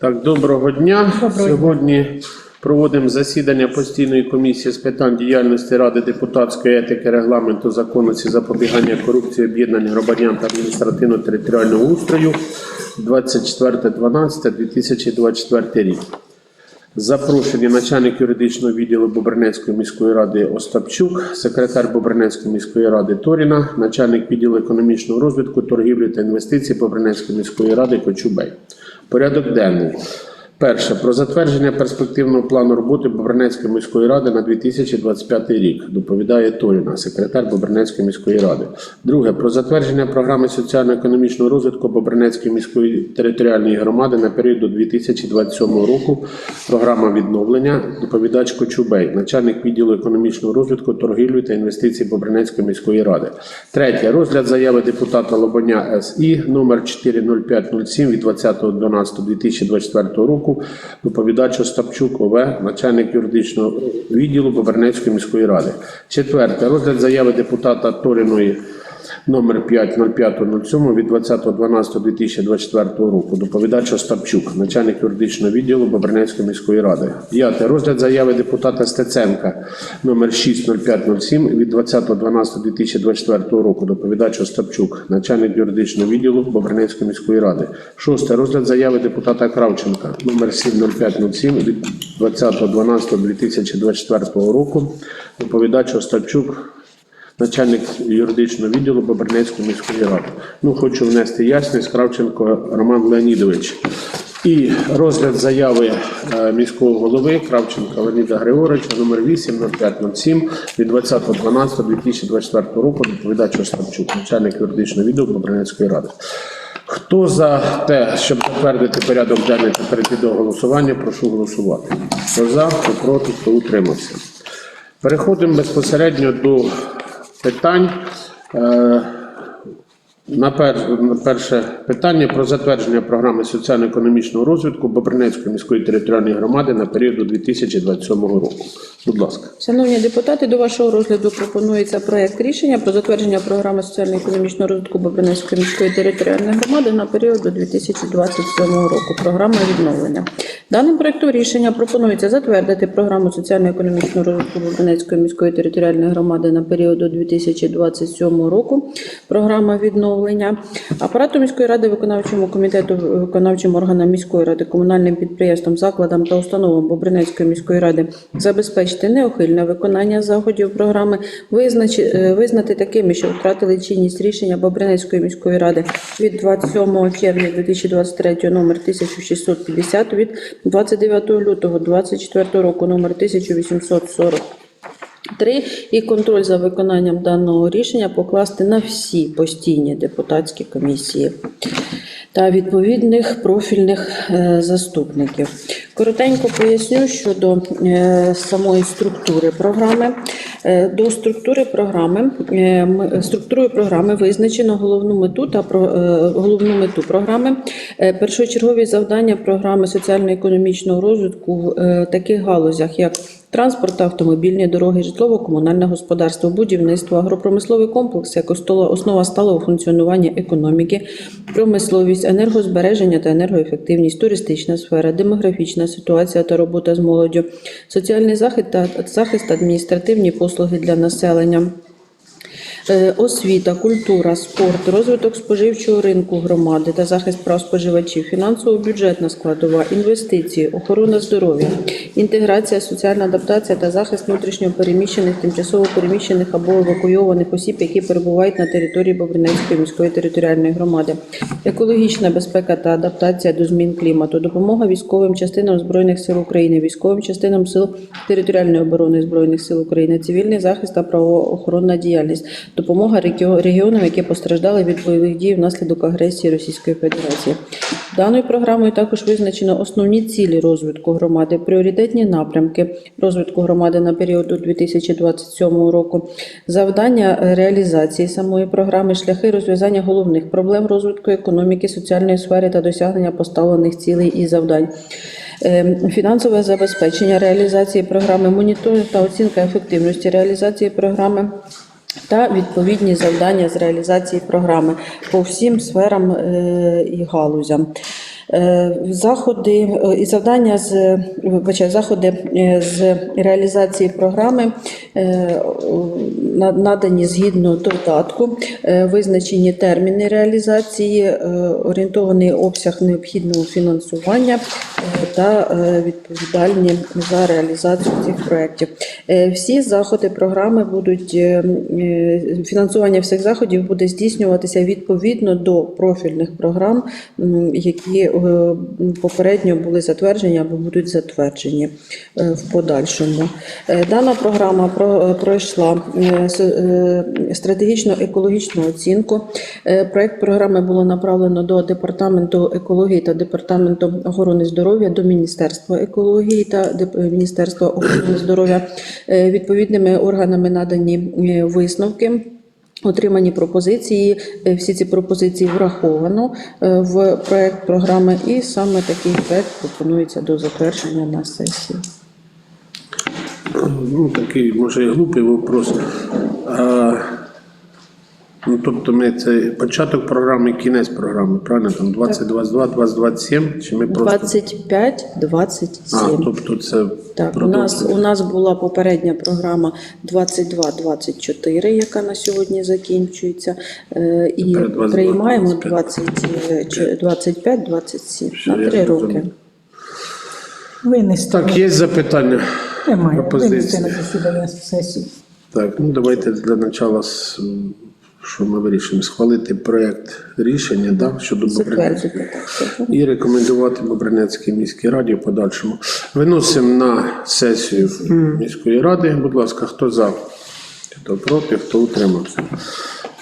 Так, доброго дня. Доброго дня. Сьогодні проводимо засідання постійної комісії з питань діяльності Ради депутатської етики, регламенту, законності, запобігання корупції, об'єднання громадян та адміністративно-територіального устрою 24.12.2024 рік. Запрошені начальник юридичного відділу Бобринецької міської ради Остапчук, секретар Бобринецької міської ради Торіна, начальник відділу економічного розвитку, торгівлі та інвестицій Бобринецької міської ради Кочубей. Порядок денний. Перше. Про затвердження перспективного плану роботи Бобринецької міської ради на 2025 рік. Доповідає Торіна, секретар Бобринецької міської ради. Друге. Про затвердження програми соціально-економічного розвитку Бобринецької міської територіальної громади на період до 2027 року. Програма відновлення. Доповідач Кочубей, начальник відділу економічного розвитку, торгівлі та інвестицій Бобринецької міської ради. Третє. Розгляд заяви депутата Лобоня СІ номер 40507 від 20.12.2024 року. Доповідач Остапчук ОВ, начальник юридичного відділу Бобернецької міської ради. Четверте. Розгляд заяви депутата Торіної номер 50507 від 20.12.2024 року. Доповідач Остапчук, начальник юридичного відділу Бобринецької міської ради. П'яте. Розгляд заяви депутата Стеценка номер 60507 від 20.12.2024 року. Доповідач Остапчук, начальник юридичного відділу Бобринецької міської ради. Шосте. Розгляд заяви депутата Кравченка номер 70507 від 20.12.2024 року. Доповідач Остапчук, начальник юридичного відділу Бобринецької міської ради. Ну, хочу внести ясність Кравченко Роман Леонідович. І розгляд заяви е, міського голови Кравченка Леоніда Григоровича номер 80507 від 20.12.2024 року доповідач Остапчук, начальник юридичного відділу Бобринецької ради. Хто за те, щоб затвердити порядок денний та перейти до голосування, прошу голосувати. Хто за, хто проти, хто утримався. Переходимо безпосередньо до питань. Е, На перше питання про затвердження програми соціально-економічного розвитку Бобринецької міської територіальної громади на період до 2027 року. Будь ласка. Шановні депутати, до вашого розгляду пропонується проект рішення про затвердження програми соціально-економічного розвитку Бобринецької міської територіальної громади на період до 2027 року. Програма відновлення. Даним проектом рішення пропонується затвердити програму соціально-економічного розвитку Бобринецької міської територіальної громади на період до 2027 року. Програма відновлення. Апарату міської ради, виконавчому комітету, виконавчим органам міської ради, комунальним підприємствам, закладам та установам Бобринецької міської ради забезпечити неухильне виконання заходів програми, е, визнати такими, що втратили чинність рішення Бобринецької міської ради від 27 червня 2023 номер 1650 від 29 лютого 2024 року номер 1840 Три і контроль за виконанням даного рішення покласти на всі постійні депутатські комісії та відповідних профільних е, заступників. Коротенько поясню щодо е, самої структури програми. Е, До структури програми структурою програми визначено головну мету та про головну мету програми, першочергові завдання програми соціально-економічного розвитку в таких галузях, як Транспорт, автомобільні дороги, житлово-комунальне господарство, будівництво, агропромисловий комплекс як основа сталого функціонування економіки, промисловість, енергозбереження та енергоефективність, туристична сфера, демографічна ситуація та робота з молоддю, соціальний захист та захист, адміністративні послуги для населення. Е, Освіта, культура, спорт, розвиток споживчого ринку громади та захист прав споживачів, фінансово-бюджетна складова, інвестиції, охорона здоров'я, інтеграція, соціальна адаптація та захист внутрішньо переміщених, тимчасово переміщених або евакуйованих осіб, які перебувають на території Бобринецької міської територіальної громади, екологічна безпека та адаптація до змін клімату, допомога військовим частинам збройних сил України, військовим частинам сил територіальної оборони збройних сил України, цивільний захист та правоохоронна діяльність, допомога регіонам, які постраждали від бойових дій внаслідок агресії Російської Федерації. Даною програмою також визначено основні цілі розвитку громади, пріоритетні напрямки розвитку громади на період до 2027 року, завдання реалізації самої програми, шляхи розв'язання головних проблем розвитку економіки, соціальної сфери та досягнення поставлених цілей і завдань. Е, Фінансове забезпечення реалізації програми, моніторинг та оцінка ефективності реалізації програми та відповідні завдання з реалізації програми по всім сферам е, і галузям. Е, Заходи е, і завдання з вибачаю, заходи е, з реалізації програми надані згідно додатку, визначені терміни реалізації, орієнтований обсяг необхідного фінансування та відповідальні за реалізацію цих проєктів. Всі заходи програми будуть фінансування всіх заходів буде здійснюватися відповідно до профільних програм, які попередньо були затверджені або будуть затверджені е, в подальшому. Е, Дана програма про- пройшла е, е, стратегічно екологічну оцінку. Е, Проект програми було направлено до департаменту екології та департаменту охорони здоров'я до Міністерства екології та Міністерства охорони здоров'я. Е, Відповідними органами надані е, висновки. Отримані пропозиції, е, всі ці пропозиції враховано е, в проект програми, і саме такий проект пропонується до затвердження на сесії. Ну, такий, може, і глупий вопрос. А, ну, тобто ми це початок програми, кінець програми, правильно? Там 2022, 2027, чи ми просто. 25, 27. А, тобто це Так, у нас, у нас була попередня програма 22-24, яка на сьогодні закінчується, е, і Тепер 22, приймаємо 25. 25-27 Все, на три роки. зрозумів. Винести. Так, є запитання? Немає. пропозиції? Винести на засідання сесії. Так, ну давайте для начала, м, що ми вирішимо, схвалити проект рішення да, щодо Бобринецької. І рекомендувати Бобринецькій міській раді в подальшому. Виносимо на сесію міської ради. Будь ласка, хто за, хто проти, хто утримався.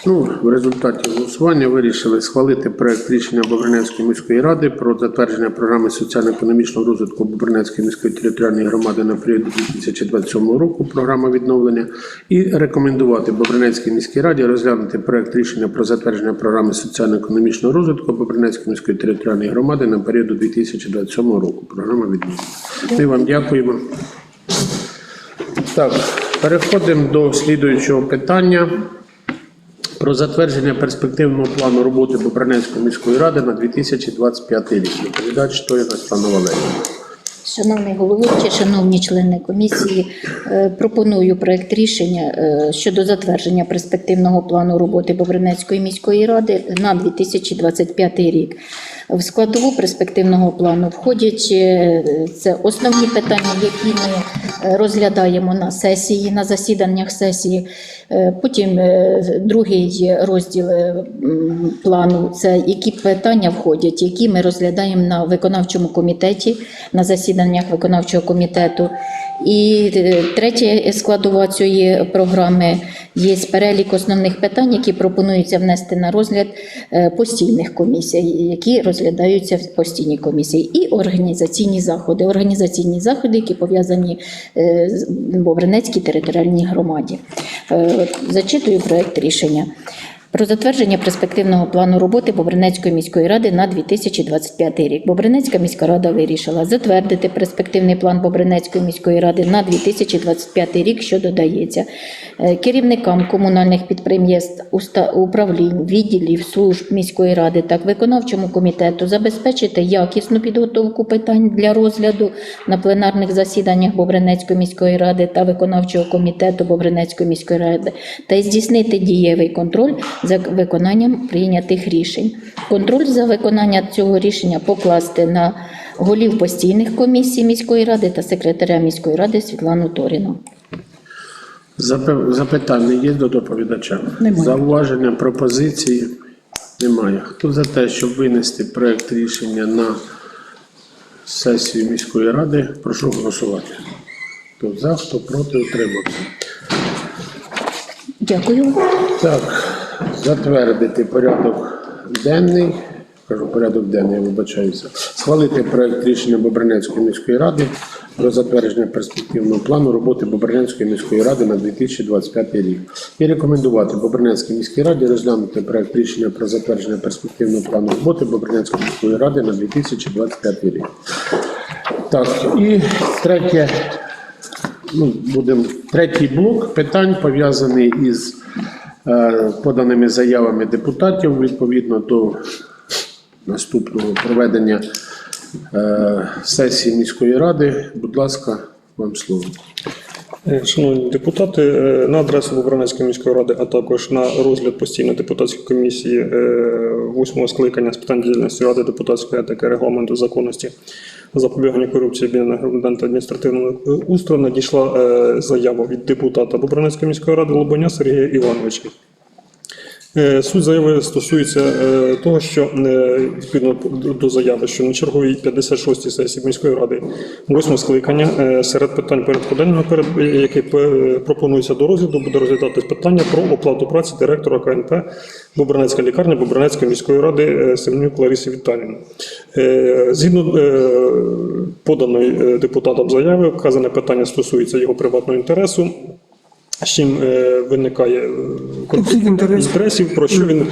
Ну, в результаті голосування вирішили схвалити проект рішення Бобринецької міської ради про затвердження програми соціально-економічного розвитку Бобринецької міської територіальної громади на період 2027 року. Програма відновлення і рекомендувати Бобринецькій міській раді розглянути проект рішення про затвердження програми соціально-економічного розвитку Бобринецької міської територіальної громади на період 2027 року. Програма відновлення. Ми вам дякуємо. Так, переходимо до слідуючого питання. Про затвердження перспективного плану роботи Бобринецької міської ради на 2025 рік. Доповідач Торіна Світлана Валерія. Шановний головуючий, шановні члени комісії, е, пропоную проект рішення е, щодо затвердження перспективного плану роботи Бобринецької міської ради на 2025 рік. В складову перспективного плану входять е, це основні питання, які ми е, розглядаємо на сесії, на засіданнях сесії. Е, Потім другий розділ плану це які питання входять, які ми розглядаємо на виконавчому комітеті, на засіданнях виконавчого комітету. І е, третя складова цієї програми є перелік основних питань, які пропонуються внести на розгляд е, постійних комісій, які розглядаються в постійній комісії, і організаційні заходи. Організаційні заходи, які пов'язані е, з Бобринецькій територіальній громаді. Зачитую проект рішення. Про затвердження перспективного плану роботи Бобринецької міської ради на 2025 рік. Бобринецька міська рада вирішила затвердити перспективний план Бобринецької міської ради на 2025 рік, що додається Е, керівникам комунальних підприємств, управлінь, відділів, служб міської ради та виконавчому комітету забезпечити якісну підготовку питань для розгляду на пленарних засіданнях Бобринецької міської ради та виконавчого комітету Бобринецької міської ради та здійснити дієвий контроль за виконанням прийнятих рішень. Контроль за виконанням цього рішення покласти на голів постійних комісій міської ради та секретаря міської ради Світлану Торіну. Запи- Запитання є до доповідача? Немає. Зауваження, пропозиції? Немає. Хто за те, щоб винести проект рішення на сесію міської ради, прошу голосувати. Хто за, хто проти, утримався. Дякую. Так, затвердити порядок денний. Кажу, порядок денний, я вибачаюся. Схвалити проект рішення Бобринецької міської ради про затвердження перспективного плану роботи Бобринецької міської ради на 2025 рік. І рекомендувати Бобринецькій міській раді розглянути проект рішення про затвердження перспективного плану роботи Бобринецької міської ради на 2025 рік. Так, і третє, ну, будемо третій блок питань пов'язаний із поданими заявами депутатів відповідно до наступного проведення е, сесії міської ради. Будь ласка, вам слово. Е, Шановні депутати, е, на адресу Бобранецької міської ради, а також на розгляд постійної депутатської комісії е, восьмого скликання з питань діяльності ради депутатської етики, регламенту законності, запобігання корупції об'єднаних громадян та адміністративного е, устрою надійшла е, заява від депутата Бобринецької міської ради Лобоня Сергія Івановича. Е, Суть заяви стосується е, того, що е, відповідно до- заяви, що на черговій 56-й сесії міської ради, 8 скликання, серед питань порядку денного, яке пропонується до розгляду, буде розглядатись питання про оплату праці директора КНП Бобранецька лікарня Бобранецької міської ради Семенюк Ларисі Віталіївни. Е, Згідно поданої депутатом заяви, вказане питання стосується його приватного інтересу з чим е, виникає е, конфлікт інтересів, про що він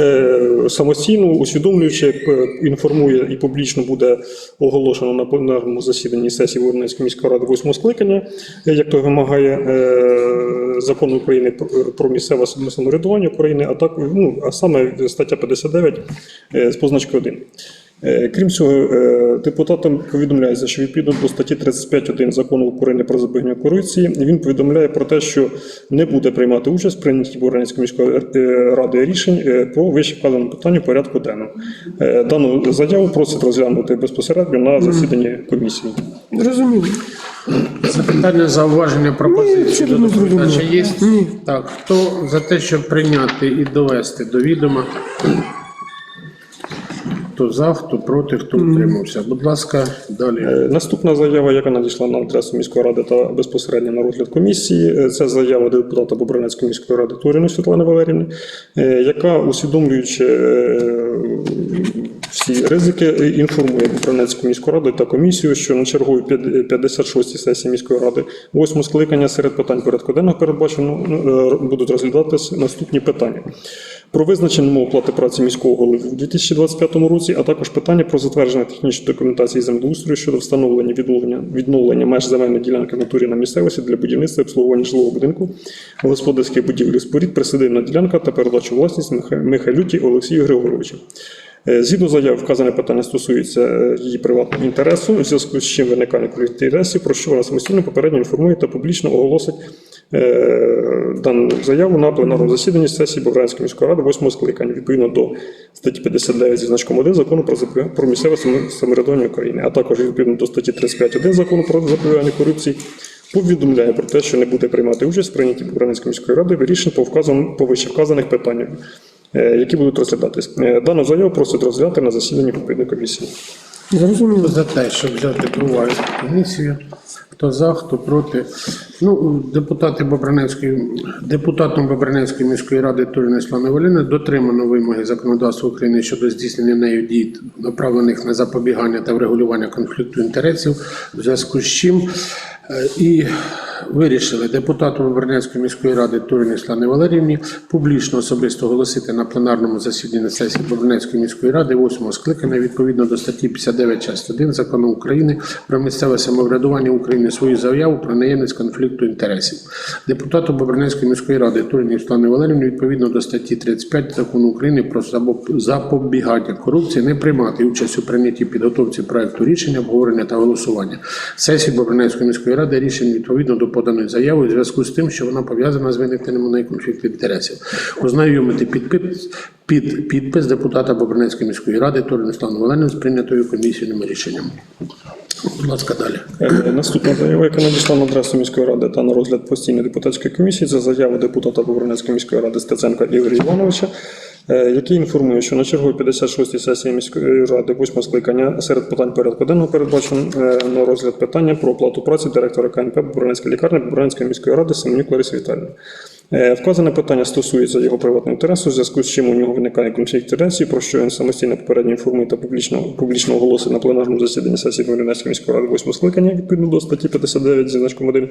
е, самостійно, усвідомлюючи, е, інформує і публічно буде оголошено на пленарному засіданні сесії Воронецької міської ради восьмого скликання, е, як то вимагає е, закон України про місцеве самоврядування України, а так ну а саме стаття 59 е, з позначкою 1. Е, Крім цього, е, депутатам повідомляється, що відповідно до статті 35.1 закону України про запобігання корупції він повідомляє про те, що не буде приймати участь в прийнятті Боронецької міської е, ради рішень про вище вказане питання в порядку денному. Е, Дану заяву просить розглянути безпосередньо на засіданні комісії. Зрозуміло. Запитання, зауваження, пропозиції до доповідача є? Ні. Так, хто за те, щоб прийняти і довести до відома? Хто за, хто проти, хто утримався? Будь ласка, далі. Е, Наступна заява, яка надійшла на адресу міської ради та безпосередньо на розгляд комісії, е, це заява депутата Бобринецької міської ради Туріної Світлани Валерівни, е, яка, усвідомлюючи всі ризики, інформує Бобринецьку міську раду та комісію, що на черговій 56-й сесії міської ради, 8 скликання серед питань порядку денного передбачено ну, е, будуть розглядатись наступні питання. Про визначення оплати праці міського голови у 2025 році, а також питання про затвердження технічної документації землеустрою щодо встановлення відновлення, відновлення меж земельної ділянки в натурі на місцевості для будівництва і обслуговування жилого будинку, господарських будівель і спорід, присадибна ділянка та передачу власність Миха- Михайлюті Олексію Григоровичу. Е, Згідно заяв, вказане питання стосується е, її приватного інтересу, в зв'язку з чим виникає конфлікт інтересів, про що вона самостійно попередньо інформує та публічно оголосить е, дану заяву на пленарному засіданні сесії Бобрянської міської ради 8 скликання відповідно до статті 59 зі значком 1 закону про місцеве само- самоврядування України, а також відповідно до статті 35.1 закону про запобігання корупції. Повідомляє про те, що не буде приймати участь в прийнятті Бобрянської міської ради рішень по вказаним по вище вказаних питаннях, які будуть розглядатись. Е, Дану заяву просить розглядати на засіданні відповідної комісії. Зрозуміло. За те, щоб взяти до комісію? Хто за, хто проти? Ну, депутати Бобринецької, депутатом Бобринецької міської ради Турини Слани Валіни дотримано вимоги законодавства України щодо здійснення нею дій, направлених на запобігання та врегулювання конфлікту інтересів, в зв'язку з чим е, і вирішили депутату Бобринецької міської ради Турині Слани Валерівні публічно особисто оголосити на пленарному засіданні сесії Бобринецької міської ради 8 скликання відповідно до статті 59 частини 1 закону України про місцеве самоврядування України свою заяву про наявність конфлікту інтересів. Депутату Бобринецької міської ради Турині Слани Валерівні відповідно до статті 35 закону України про запобігання корупції не приймати участь у прийнятті підготовці проекту рішення, обговорення та голосування. Сесії Бобринецької міської ради рішень відповідно до поданої заяви у зв'язку з тим, що вона пов'язана з виникненням у неї конфлікту інтересів. Ознайомити підпис, під підпис депутата Бобринецької міської ради Торину Славну Валену з прийнятою комісійним рішенням. Будь ласка, далі. Е, Наступна заява, яка надійшла на адресу міської ради та на розгляд постійної депутатської комісії, це заява депутата Бобринецької міської ради Стеценка Ігоря Івановича, який інформує, що на черговій 56-й сесії міської ради 8 скликання серед питань порядку денного передбачено е, розгляд питання про оплату праці директора КНП Бобринецька лікарні Бобринецької міської ради Семенюк Лариси Віталіївни. Е, Вказане питання стосується його приватного інтересу, в зв'язку з чим у нього виникає конфлікт інтересів, про що він самостійно попередньо інформує та публічно, публічно оголосить на пленарному засіданні сесії Волинецької міської ради 8 скликання відповідно до статті 59 зі значком 1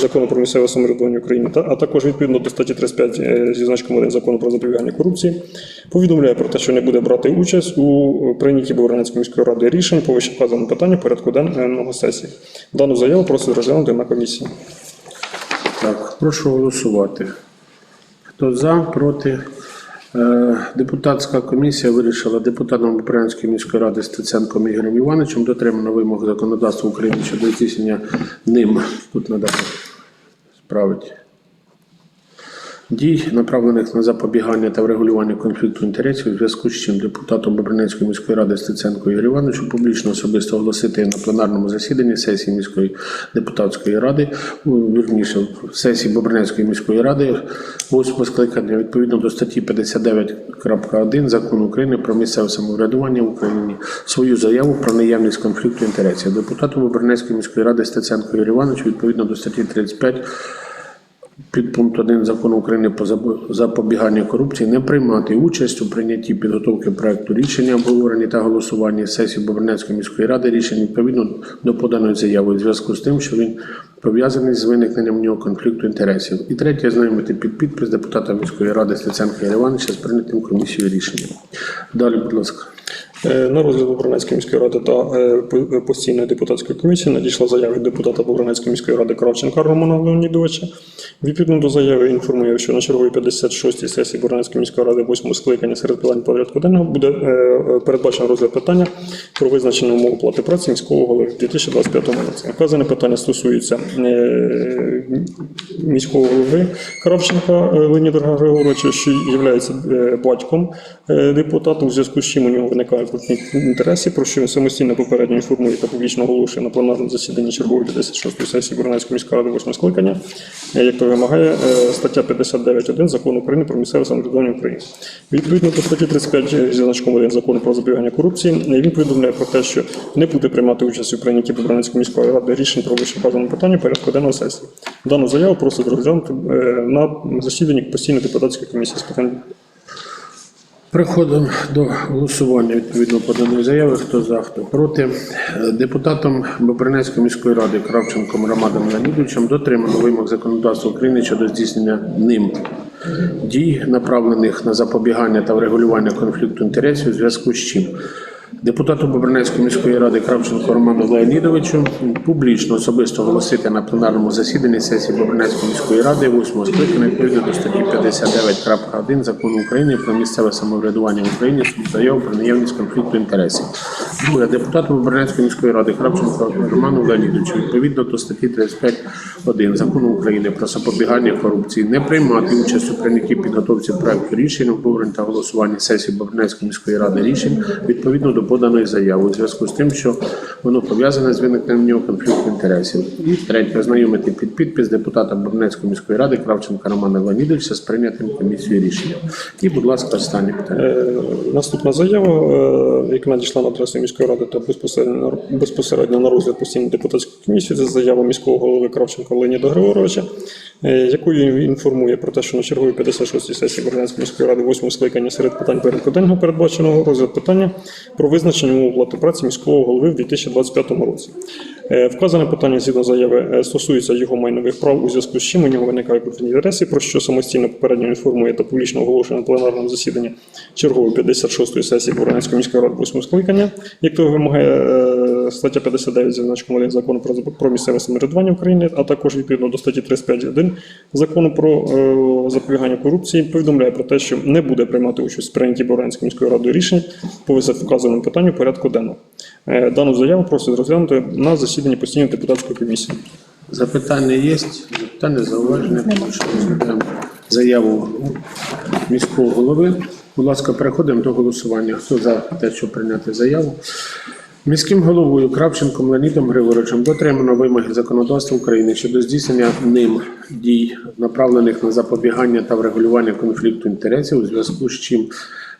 закону про місцеве самоврядування України, та, а також відповідно до статті 35 е, зі значком 1 закону про запобігання корупції, повідомляє про те, що не буде брати участь у прийнятті Бобринецької міської ради рішень по вище вказаному питанню порядку денного сесії. Дану заяву просить розглянути на комісії. Так, прошу голосувати. Хто за, проти, Е, Депутатська комісія вирішила депутатом Бобрянської міської ради Стеценком Ігорем Івановичем дотримано вимог законодавства України щодо здійснення ним. Тут треба справити. Дій, направлених на запобігання та врегулювання конфлікту інтересів, у зв'язку з чим депутатом Бобринецької міської ради Стеценко Ігор Івановичу публічно особисто оголосити на пленарному засіданні сесії міської депутатської ради, вірніше, сесії Бобринецької міської ради, восьмого скликання відповідно до статті 59.1 закону України про місцеве самоврядування в Україні свою заяву про наявність конфлікту інтересів. Депутату Бобринецької міської ради Стеценко Ігор Івановичу відповідно до статті 35 Підпункт 1 закону України про запобігання корупції не приймати участь у прийнятті підготовки проекту рішення, обговоренні та голосуванні сесії Бобринецької міської ради рішень відповідно до поданої заяви у зв'язку з тим, що він пов'язаний з виникненням в нього конфлікту інтересів. І третє, знайомити під підпис депутата міської ради Ігоря Івановича з прийнятим комісією рішенням. Далі, будь ласка. Е, На розгляд Бобринецької міської ради та е, е, постійної депутатської комісії надійшла заява депутата Бобринецької міської ради Кравченка Романа Леонідовича. Відповідно до заяви інформує, що на черговій 56-й сесії Бобринецької міської ради 8 скликання серед питань порядку денного буде передбачено розгляд питання про визначення умов оплати праці міського голови в 2025 році. Вказане питання стосується міського голови Кравченка е, Леоніда Григоровича, що є батьком е, депутата, у зв'язку з чим у нього виникає конфлікт інтересів, про що він самостійно попередньо інформує та публічно оголошує на пленарному засіданні чергової 56-ї сесії Бронецької міської ради 8 скликання, е, як то вимагає е, стаття 59.1 Закону України про місцеве самоврядування України. Відповідно до статті 35 зі значком 1 Закону про запобігання корупції, е, він повідомляє про те, що не буде приймати участь у прийнятті Бобринецької міської ради рішень про вищевказане питання порядку денного сесії. Дану заяву просить розглянути е, на засіданні постійної депутатської комісії з питань Переходимо до голосування відповідно поданої заяви. Хто за, хто проти. Депутатом Бобринецької міської ради Кравченком Романом Леонідовичем дотримано вимог законодавства України щодо здійснення ним дій, направлених на запобігання та врегулювання конфлікту інтересів, у зв'язку з чим. Депутату Бобринецької міської ради Кравченко Роману Леонідовичу публічно особисто оголосити на пленарному засіданні сесії Бобринецької міської ради 8 скликання відповідно до статті 59.1 закону України про місцеве самоврядування в Україні заяву про наявність конфлікту інтересів. Друге, депутату Бобринецької міської ради Кравченко Роману Леонідовичу відповідно до статті 35.1 закону України про запобігання корупції не приймати участь у прийнятті підготовці проекту рішень, обговорень та голосуванні сесії Бобринецької міської ради рішень відповідно до поданої заяви у зв'язку з тим, що воно пов'язане з виникненням нього конфлікту інтересів. Третє, ознайомити під підпис депутата Бобринецької міської ради Кравченка Романа Леонідовича з прийнятим комісією рішенням. І, будь ласка, останнє питання. Е, Наступна заява, е, яка надійшла на адресу міської ради та безпосередньо безпосередньо на розгляд постійної депутатської комісії, це заява міського голови Кравченка Леоніда Григоровича, е, якою він інформує про те, що на черговій 56-й сесії Бердянської міської ради 8 скликання серед питань порядку денного передбаченого розгляд питання про визначення оплати праці міського голови в 2025 році. Е, Вказане питання згідно заяви е, стосується його майнових прав, у зв'язку з чим у нього виникає конфлікт інтересів, про що самостійно попередньо інформує та публічно оголошує на пленарному засіданні чергової 56-ї сесії Буранецької міської ради 8 скликання, як того вимагає е, стаття 59 зі значком 1 закону про, про місцеве самоврядування України, а також відповідно до статті 35.1 закону про е, запобігання корупції, повідомляє про те, що не буде приймати участь в прийнятті Буранецькою міською радою рішень по вказаному питанню порядку денного. Е, Дану заяву просить розглянути на засіданні постійної депутатської комісії. Запитання є? Запитання, зауваження? Заяву міського голови. Будь ласка, переходимо до голосування. Хто за те, щоб прийняти заяву? Міським головою Кравченком Леонідом Григоровичем дотримано вимоги законодавства України щодо здійснення ним дій, направлених на запобігання та врегулювання конфлікту інтересів, у зв'язку з чим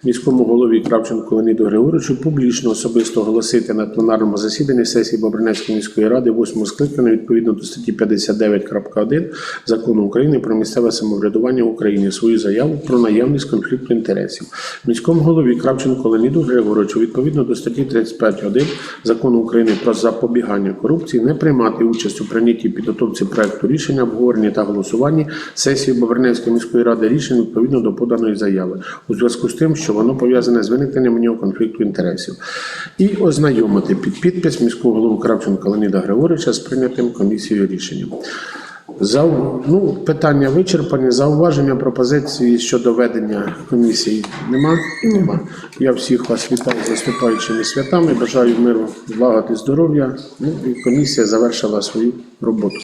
міському голові Кравченку Леоніду Григоровичу публічно особисто оголосити на пленарному засіданні сесії Бобринецької міської ради 8 скликання відповідно до статті 59.1 закону України про місцеве самоврядування в Україні свою заяву про наявність конфлікту інтересів. Міському голові Кравченко Леоніду Григоровичу відповідно до статті 35.1 закону України про запобігання корупції не приймати участь у прийнятті підготовці проекту рішення, обговоренні та голосуванні сесії Бобринецької міської ради рішень відповідно до поданої заяви у зв'язку з тим, що воно пов'язане з виникненням у нього конфлікту інтересів, і ознайомити під підпис міського голову Кравченка Леоніда Григоровича з прийнятим комісією рішенням. За, ну, питання вичерпані. Зауваження, пропозиції щодо ведення комісії нема? Нема. Я всіх вас вітаю з наступаючими святами. Бажаю миру, злагоди, здоров'я. Ну і комісія завершила свою роботу.